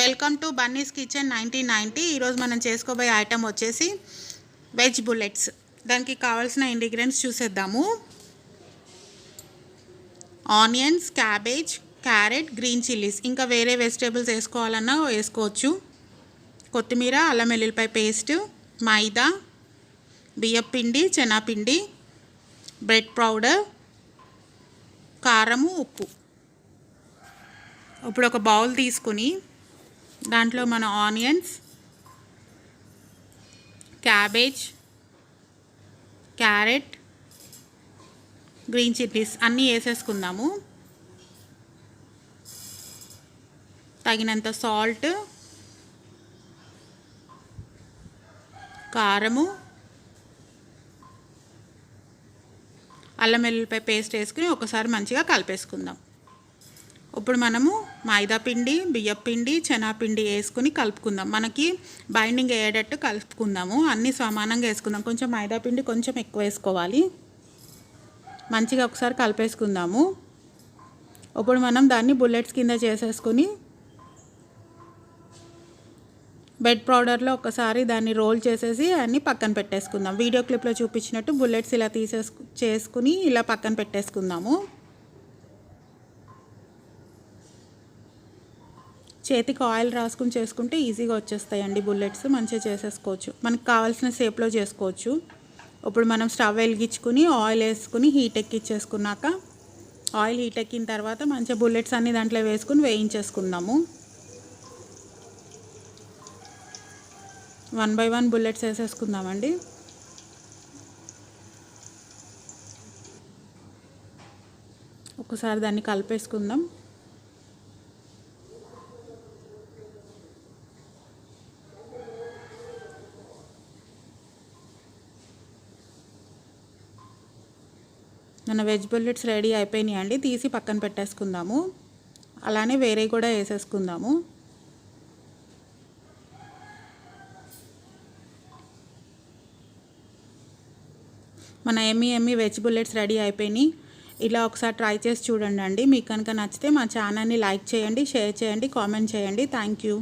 Welcome to Bunny's kitchen nineteen ninety ఈరోజు మనం చేసుకోబోయే ఐటమ్ వచ్చేసి వెజ్ బుల్లెట్స్. దానికి కావాల్సిన ఇంగ్రీడియంట్స్ చూసేద్దాము. Onions cabbage carrot green chillies. ఇంకా వేరే వెజిటేబుల్స్ వేసుకోవాలన్నా వేసుకోవచ్చు. కొత్తిమీర అల్లం వెల్లుల్లిపాయ పేస్ట్ మైదా బియ్యపిండి చెనాపిండి బ్రెడ్ పౌడర్ కారము ఉప్పు. ఇప్పుడు ఒక బౌల్ తీసుకుని దాంట్లో మన onions cabbage carrot green chillies అన్నీ వేసేసుకుందాము. తగినంత సాల్ట్ కారము అల్లం వెల్లుల్లిపాయ పేస్ట్ వేసుకుని ఒకసారి మంచిగా కలిపేసుకుందాం. ఇప్పుడు మనము మైదా పిండి బియ్యపిండి శనగపిండి వేసుకుని కలుపుకుందాం. మనకి బైండింగ్ అయ్యేటట్టు కలుపుకుందాము. అన్నీ సమానంగా వేసుకుందాం. కొంచెం మైదా పిండి కొంచెం ఎక్కువ వేసుకోవాలి. మంచిగా ఒకసారి కలిపేసుకుందాము. ఇప్పుడు మనం దాన్ని బుల్లెట్స్ కింద చేసేసుకుని బెడ్ పౌడర్లో ఒకసారి దాన్ని రోల్ చేసేసి అన్ని పక్కన పెట్టేసుకుందాం. వీడియో క్లిప్లో చూపించినట్టు బుల్లెట్స్ ఇలా తీసేసు చేసుకుని ఇలా పక్కన పెట్టేసుకుందాము. చేతికి ఆయిల్ రాసుకుని చేసుకుంటే ఈజీగా వచ్చేస్తాయండి బుల్లెట్స్. మంచిగా చేసేసుకోవచ్చు. మనకు కావాల్సిన షేప్లో చేసుకోవచ్చు. ఇప్పుడు మనం స్టవ్ వెలిగించుకుని ఆయిల్ వేసుకుని హీట్ ఎక్కించేసుకున్నాక ఆయిల్ హీట్ ఎక్కిన తర్వాత మంచిగా బుల్లెట్స్ అన్ని దాంట్లో వేసుకుని వేయించేసుకుందాము. వన్ బై వన్ బుల్లెట్స్ వేసేసుకుందామండి. ఒకసారి దాన్ని కలిపేసుకుందాం. మన వెజ్ బుల్లెట్స్ రెడీ అయిపోయినాయి అండి. తీసి పక్కన పెట్టేసుకుందాము. అలానే వేరే కూడా వేసేసుకుందాము. మన yummy yummy veg bullets ready అయిపోయినాయి. ఇలా ఒకసారి ట్రై చేసి చూడండి అండి. మీకు కనుక నచ్చితే మా ఛానల్ని లైక్ చేయండి షేర్ చేయండి కామెంట్ చేయండి. Thank you.